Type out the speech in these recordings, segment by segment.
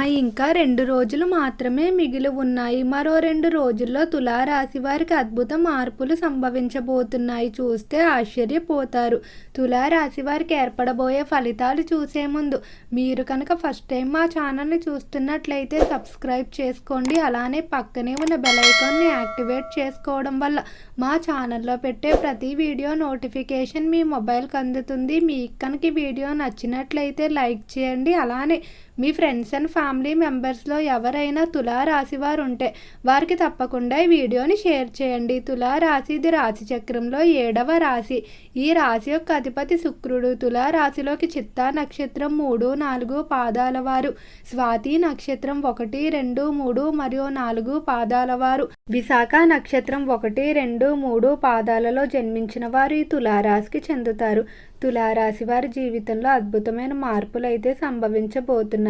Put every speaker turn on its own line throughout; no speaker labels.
ఆహా ఇంకా రెండు రోజులు మాత్రమే మిగిలి ఉన్నాయి. మరో రెండు రోజుల్లో తులారాశి వారికి అద్భుత మార్పులు సంభవించబోతున్నాయి. చూస్తే ఆశ్చర్యపోతారు. తులారాశి వారికి ఏర్పడబోయే ఫలితాలు చూసే ముందు మీరు కనుక ఫస్ట్ టైం మా ఛానల్ని చూస్తున్నట్లయితే సబ్స్క్రైబ్ చేసుకోండి. అలానే పక్కనే ఉన్న బెలైకాన్ని యాక్టివేట్ చేసుకోవడం వల్ల మా ఛానల్లో పెట్టే ప్రతి వీడియో నోటిఫికేషన్ మీ మొబైల్కి అందుతుంది. మీకు కనుక వీడియో నచ్చినట్లయితే లైక్ చేయండి. అలానే మీ ఫ్రెండ్స్ అండ్ ఫ్యామిలీ మెంబర్స్లో ఎవరైనా తులారాశి రాశివారు ఉంటే వారికి తప్పకుండా ఈ వీడియోని షేర్ చేయండి. తులారాశి ఇది రాశి చక్రంలో ఏడవ రాశి. ఈ రాశి యొక్క అధిపతి శుక్రుడు. తులారాశిలోకి చిత్తా నక్షత్రం మూడు నాలుగు పాదాల వారు. స్వాతి నక్షత్రం ఒకటి రెండు మూడు మరియు నాలుగు పాదాల వారు. విశాఖ నక్షత్రం ఒకటి రెండు మూడు పాదాలలో జన్మించిన వారు ఈ తులారాశికి చెందుతారు. తులారాశి వారి జీవితంలో అద్భుతమైన మార్పులు అయితే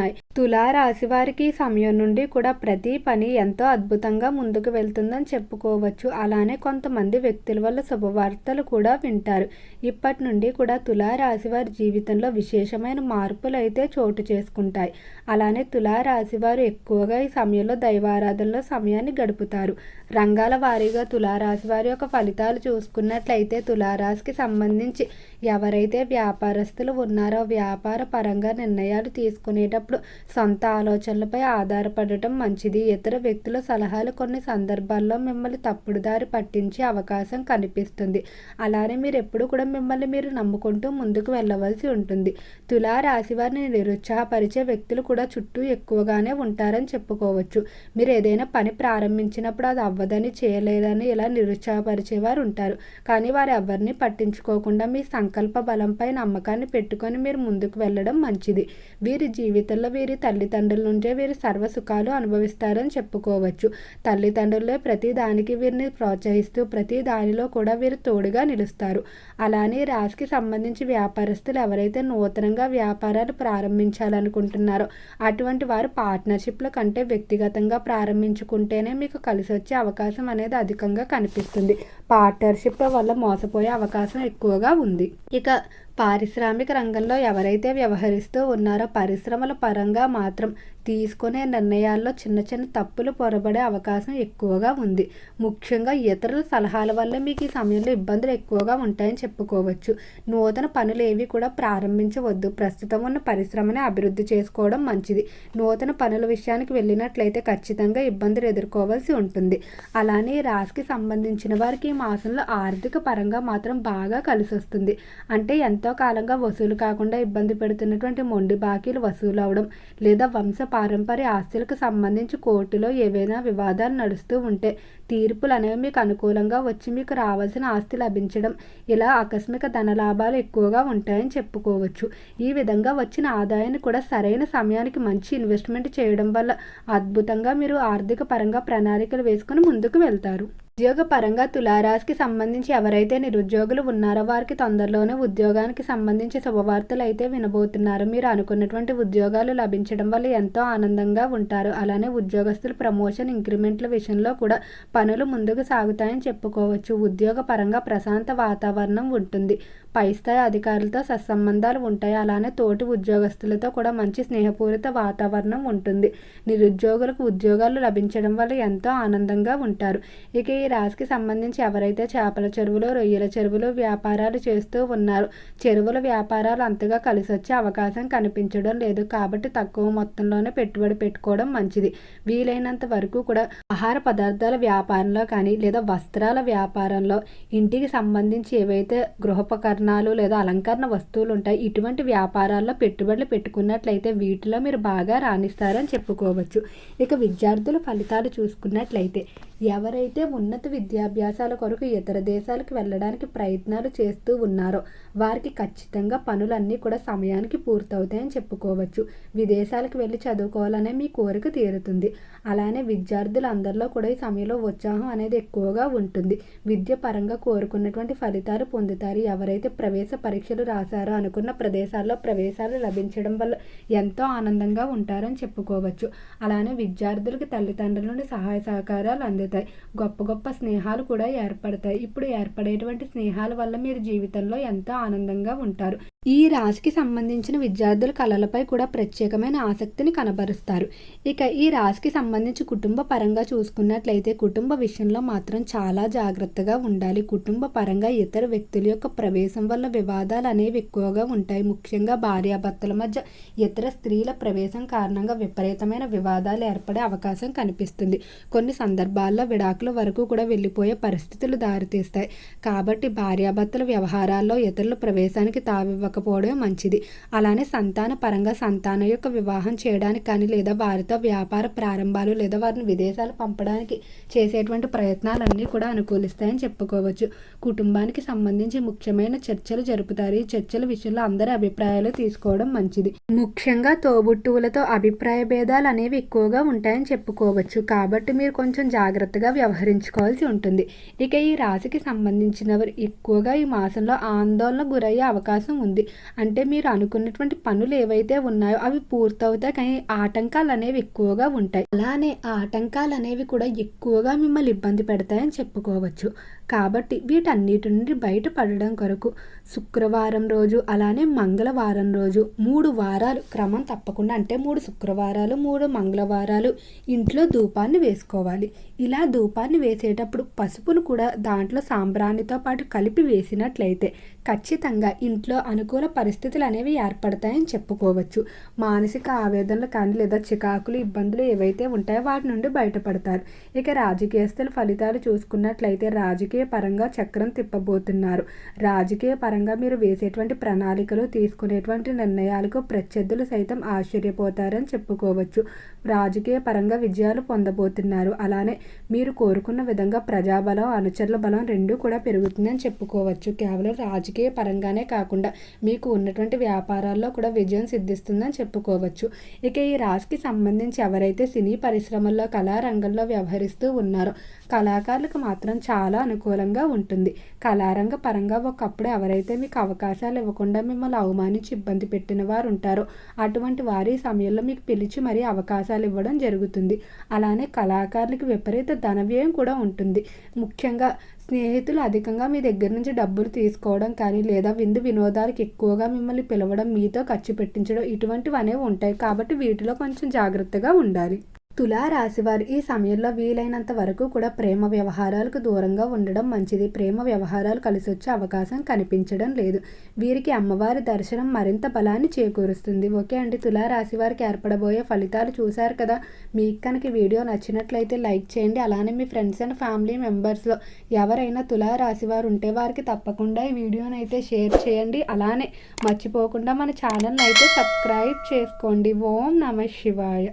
సంభవించబోతున్నాయి తులారాశి వారికి ఈ సమయం నుండి కూడా ప్రతి పని ఎంతో అద్భుతంగా ముందుకు వెళ్తుందని చెప్పుకోవచ్చు. అలానే కొంతమంది వ్యక్తుల వల్ల శుభవార్తలు కూడా వింటారు. ఇప్పటి నుండి కూడా తులారాశి వారి జీవితంలో విశేషమైన మార్పులు అయితే చోటు చేసుకుంటాయి. అలానే తులారాశి వారు ఎక్కువగా ఈ సమయంలో దైవారాధనలో సమయాన్ని గడుపుతారు. రంగాల వారీగా తులారాశి వారి యొక్క ఫలితాలు చూసుకున్నట్లయితే తులారాశికి సంబంధించి ఎవరైతే వ్యాపారస్తులు ఉన్నారో వ్యాపార పరంగా నిర్ణయాలు తీసుకునేటప్పుడు సొంత ఆలోచనలపై ఆధారపడటం మంచిది. ఇతర వ్యక్తుల సలహాలు కొన్ని సందర్భాల్లో మిమ్మల్ని తప్పుడు దారి పట్టించే అవకాశం కనిపిస్తుంది. అలానే మీరు ఎప్పుడు కూడా మిమ్మల్ని మీరు నమ్ముకుంటూ ముందుకు వెళ్ళవలసి ఉంటుంది. తులా రాశి వారిని నిరుత్సాహపరిచే వ్యక్తులు కూడా చుట్టూ ఎక్కువగానే ఉంటారని చెప్పుకోవచ్చు. మీరు ఏదైనా పని ప్రారంభించినప్పుడు అది అవ్వదని చేయలేదని ఇలా నిరుత్సాహపరిచేవారు ఉంటారు. కానీ వారు ఎవరిని పట్టించుకోకుండా మీ సంకల్ప బలంపై నమ్మకాన్ని పెట్టుకొని మీరు ముందుకు వెళ్ళడం మంచిది. వీరి జీవితంలో వీరి తల్లిదండ్రుల నుంచే వీరి సర్వ సుఖాలు అనుభవిస్తారని చెప్పుకోవచ్చు. తల్లిదండ్రులే ప్రతి దానికి వీరిని ప్రోత్సహిస్తూ ప్రతి దానిలో కూడా వీరు తోడుగా నిలుస్తారు. అలానే రాశికి సంబంధించి వ్యాపారస్తులు ఎవరైతే నూతనంగా వ్యాపారాలు ప్రారంభించాలనుకుంటున్నారో అటువంటి వారు పార్ట్నర్షిప్ల కంటే వ్యక్తిగతంగా ప్రారంభించుకుంటేనే మీకు కలిసి వచ్చే అవకాశం అనేది అధికంగా కనిపిస్తుంది. పార్ట్నర్షిప్ల వల్ల మోసపోయే అవకాశం ఎక్కువగా ఉంది. ఇక పారిశ్రామిక రంగంలో ఎవరైతే వ్యవహరిస్తూ ఉన్నారో పరిశ్రమల పరంగా మాత్రం తీసుకునే నిర్ణయాల్లో చిన్న చిన్న తప్పులు పొరబడే అవకాశం ఎక్కువగా ఉంది. ముఖ్యంగా ఇతరుల సలహాల వల్ల మీకు ఈ సమయంలో ఇబ్బందులు ఎక్కువగా ఉంటాయని చెప్పుకోవచ్చు. నూతన పనులు ఏవి కూడా ప్రారంభించవద్దు. ప్రస్తుతం ఉన్న పరిశ్రమని అభివృద్ధి చేసుకోవడం మంచిది. నూతన పనుల విషయానికి వెళ్ళినట్లయితే ఖచ్చితంగా ఇబ్బందులు ఎదుర్కోవాల్సి ఉంటుంది. అలానే ఈ రాశికి సంబంధించిన వారికి ఈ మాసంలో ఆర్థిక పరంగా మాత్రం బాగా కలిసి వస్తుంది. అంటే ఎంతో కాలంగా వసూలు కాకుండా ఇబ్బంది పెడుతున్నటువంటి మొండి బాకీలు వసూలు అవడం లేదా వంశ పారంపర్య ఆస్తులకు సంబంధించి కోర్టులో ఏవైనా వివాదాలు నడుస్తూ ఉంటే తీర్పులు అనేవి మీకు అనుకూలంగా వచ్చి మీకు రావాల్సిన ఆస్తి లభించడం ఇలా ఆకస్మిక ధన లాభాలు ఎక్కువగా ఉంటాయని చెప్పుకోవచ్చు. ఈ విధంగా వచ్చిన ఆదాయాన్ని కూడా సరైన సమయానికి మంచి ఇన్వెస్ట్మెంట్ చేయడం వల్ల అద్భుతంగా మీరు ఆర్థిక పరంగా ప్రణాళికలు వేసుకుని ముందుకు వెళ్తారు. ఉద్యోగ పరంగా తులారాశికి సంబంధించి ఎవరైతే నిరుద్యోగులు ఉన్నారో వారికి తొందరలోనే ఉద్యోగానికి సంబంధించి శుభవార్తలు అయితే వినబోతున్నారు. మీరు అనుకున్నటువంటి ఉద్యోగాలు లభించడం వల్ల ఎంతో ఆనందంగా ఉంటారు. అలానే ఉద్యోగస్తులు ప్రమోషన్ ఇంక్రిమెంట్ల విషయంలో కూడా పనులు ముందుకు సాగుతాయని చెప్పుకోవచ్చు. ఉద్యోగ పరంగా ప్రశాంత వాతావరణం ఉంటుంది. పై స్థాయి అధికారులతో సత్సంబంధాలు ఉంటాయి. అలానే తోటి ఉద్యోగస్తులతో కూడా మంచి స్నేహపూరిత వాతావరణం ఉంటుంది. నిరుద్యోగులకు ఉద్యోగాలు లభించడం వల్ల ఎంతో ఆనందంగా ఉంటారు. ఇక ఈ రాశికి సంబంధించి ఎవరైతే చేపల చెరువులు రొయ్యల చెరువులు వ్యాపారాలు చేస్తూ ఉన్నారో చెరువుల వ్యాపారాలు అంతగా కలిసి వచ్చే అవకాశం కనిపించడం లేదు. కాబట్టి తక్కువ మొత్తంలోనే పెట్టుబడి పెట్టుకోవడం మంచిది. వీలైనంత వరకు కూడా ఆహార పదార్థాల వ్యాపారంలో కానీ లేదా వస్త్రాల వ్యాపారంలో ఇంటికి సంబంధించి ఏవైతే గృహోపకరణాలు లేదా అలంకరణ వస్తువులు ఉంటాయి ఇటువంటి వ్యాపారాల్లో పెట్టుబడులు పెట్టుకున్నట్లయితే వీటిలో మీరు బాగా రాణిస్తారని చెప్పుకోవచ్చు. ఇక విద్యార్థుల ఫలితాలు చూసుకున్నట్లయితే ఎవరైతే ఉన్నత విద్యాభ్యాసాల కొరకు ఇతర దేశాలకు వెళ్ళడానికి ప్రయత్నాలు చేస్తూ ఉన్నారో వారికి ఖచ్చితంగా పనులన్నీ కూడా సమయానికి పూర్తవుతాయని చెప్పుకోవచ్చు. విదేశాలకు వెళ్ళి చదువుకోవాలనే మీ కోరిక తీరుతుంది. అలానే విద్యార్థులందరిలో కూడా ఈ సమయంలో ఉత్సాహం అనేది ఎక్కువగా ఉంటుంది. విద్య పరంగా కోరుకున్నటువంటి ఫలితాలు పొందుతారు. ఎవరైతే ప్రవేశ పరీక్షలు రాశారో అనుకున్న ప్రదేశాల్లో ప్రవేశాలు లభించడం వల్ల ఎంతో ఆనందంగా ఉంటారని చెప్పుకోవచ్చు. అలానే విద్యార్థులకు తల్లిదండ్రుల నుండి సహాయ సహకారాలు అందుతాయి గొప్ప గొప్ప స్నేహాలు కూడా ఏర్పడతాయి. ఇప్పుడు ఏర్పడేటువంటి స్నేహాల వల్ల మీరు జీవితంలో ఎంతో ఆనందంగా ఉంటారు. ఈ రాశికి సంబంధించిన విద్యార్థుల కళలపై కూడా ప్రత్యేకమైన ఆసక్తిని కనబరుస్తారు. ఇక ఈ రాశికి సంబంధించి కుటుంబ పరంగా చూసుకున్నట్లయితే కుటుంబ విషయంలో మాత్రం చాలా జాగ్రత్తగా ఉండాలి. కుటుంబ పరంగా ఇతర వ్యక్తుల యొక్క ప్రవేశం వల్ల వివాదాలు అనేవి ఎక్కువగా ఉంటాయి. ముఖ్యంగా భార్యాభర్తల మధ్య ఇతర స్త్రీల ప్రవేశం కారణంగా విపరీతమైన వివాదాలు ఏర్పడే అవకాశం కనిపిస్తుంది. కొన్ని సందర్భాల్లో విడాకుల వరకు కూడా వెళ్ళిపోయే పరిస్థితులు దారితీస్తాయి. కాబట్టి భార్యాభర్తల వ్యవహారాల్లో ఇతరుల ప్రవేశానికి తావివ్వ ఇవ్వకపోవడం మంచిది. అలానే సంతాన పరంగా సంతానం యొక్క వివాహం చేయడానికి కానీ లేదా వారితో వ్యాపార ప్రారంభాలు లేదా వారిని విదేశాలు పంపడానికి చేసేటువంటి ప్రయత్నాలన్నీ కూడా అనుకూలిస్తాయని చెప్పుకోవచ్చు. కుటుంబానికి సంబంధించి ముఖ్యమైన చర్చలు జరుపుతారు. ఈ చర్చల విషయంలో అందరి అభిప్రాయాలు తీసుకోవడం మంచిది. ముఖ్యంగా తోబుట్టువులతో అభిప్రాయ భేదాలు అనేవి ఎక్కువగా ఉంటాయని చెప్పుకోవచ్చు. కాబట్టి మీరు కొంచెం జాగ్రత్తగా వ్యవహరించుకోవాల్సి ఉంటుంది. ఇక ఈ రాశికి సంబంధించిన ఎక్కువగా ఈ మాసంలో ఆందోళన గురయ్యే అవకాశం ఉంది. ఉంటుంది. అంటే మీరు అనుకున్నటువంటి పనులు ఏవైతే ఉన్నాయో అవి పూర్తవుతాయి కానీ ఆటంకాలు అనేవి ఎక్కువగా ఉంటాయి. అలానే ఆటంకాలు అనేవి కూడా ఎక్కువగా మిమ్మల్ని ఇబ్బంది పెడతాయని చెప్పుకోవచ్చు. కాబట్టి వీటన్నిటి నుండి బయటపడడం కొరకు శుక్రవారం రోజు అలానే మంగళవారం రోజు మూడు వారాలు క్రమం తప్పకుండా అంటే మూడు శుక్రవారాలు మూడు మంగళవారాలు ఇంట్లో ధూపాన్ని వేసుకోవాలి. ఇలా ధూపాన్ని వేసేటప్పుడు పసుపును కూడా దాంట్లో సాంబ్రాణితో పాటు కలిపి వేసినట్లయితే ఖచ్చితంగా ఇంట్లో అనుకూల పరిస్థితులు అనేవి ఏర్పడతాయని చెప్పుకోవచ్చు. మానసిక ఆవేదనలు కానీ లేదా చికాకులు ఇబ్బందులు ఏవైతే ఉంటాయో వాటి నుండి బయటపడతారు. ఇక రాజకీయస్తుల ఫలితాలు చూసుకున్నట్లయితే రాజకీయ పరంగా చక్రం తిప్పబోతున్నారు. రాజకీయ పరంగా మీరు వేసేటువంటి ప్రణాళికలు తీసుకునేటువంటి నిర్ణయాలకు ప్రత్యర్థులు సైతం ఆశ్చర్యపోతారని చెప్పుకోవచ్చు. రాజకీయ పరంగా విజయాలు పొందబోతున్నారు. అలానే మీరు కోరుకున్న విధంగా ప్రజాబలం అనుచరుల బలం రెండూ కూడా పెరుగుతుందని చెప్పుకోవచ్చు. కేవలం రాజకీయ పరంగానే కాకుండా మీకు ఉన్నటువంటి వ్యాపారాల్లో కూడా విజయం సిద్ధిస్తుందని చెప్పుకోవచ్చు. ఇక ఈ రాశికి సంబంధించి ఎవరైతే సినీ పరిశ్రమల్లో కళారంగంలో వ్యవహరిస్తూ ఉన్నారో కళాకారులకు మాత్రం చాలా అనుకూలంగా ఉంటుంది. కళారంగ పరంగా ఒకప్పుడు ఎవరైతే మీకు అవకాశాలు ఇవ్వకుండా మిమ్మల్ని అవమానించి ఇబ్బంది పెట్టిన వారు ఉంటారో అటువంటి వారి సమయంలో మీకు పిలిచి మరీ అవకాశాలు ఇవ్వడం జరుగుతుంది. అలానే కళాకారులకు విపరీత ధన వ్యయం కూడా ఉంటుంది. ముఖ్యంగా స్నేహితులు అధికంగా మీ దగ్గర నుంచి డబ్బులు తీసుకోవడం కానీ లేదా విందు వినోదాలకు ఎక్కువగా మిమ్మల్ని పిలవడం మీతో ఖర్చు పెట్టించడం ఇటువంటివి అనేవి ఉంటాయి. కాబట్టి వీటిలో కొంచెం జాగ్రత్తగా ఉండాలి. తులారాశివారు ఈ సమయంలో వీలైనంత వరకు కూడా ప్రేమ వ్యవహారాలకు దూరంగా ఉండడం మంచిది. ప్రేమ వ్యవహారాలు కలిసి వచ్చే అవకాశం కనిపించడం లేదు. వీరికి అమ్మవారి దర్శనం మరింత బలాన్ని చేకూరుస్తుంది. ఓకే అండి తులారాశి వారికి ఏర్పడబోయే ఫలితాలు చూశారు కదా? మీకు కనుక వీడియో నచ్చినట్లయితే లైక్ చేయండి. అలానే మీ ఫ్రెండ్స్ అండ్ ఫ్యామిలీ మెంబర్స్లో ఎవరైనా తులారాశి వారు ఉంటే వారికి తప్పకుండా ఈ వీడియోని అయితే షేర్ చేయండి. అలానే మర్చిపోకుండా మన ఛానల్ని అయితే సబ్స్క్రైబ్ చేసుకోండి. ఓం నమ శివాయ.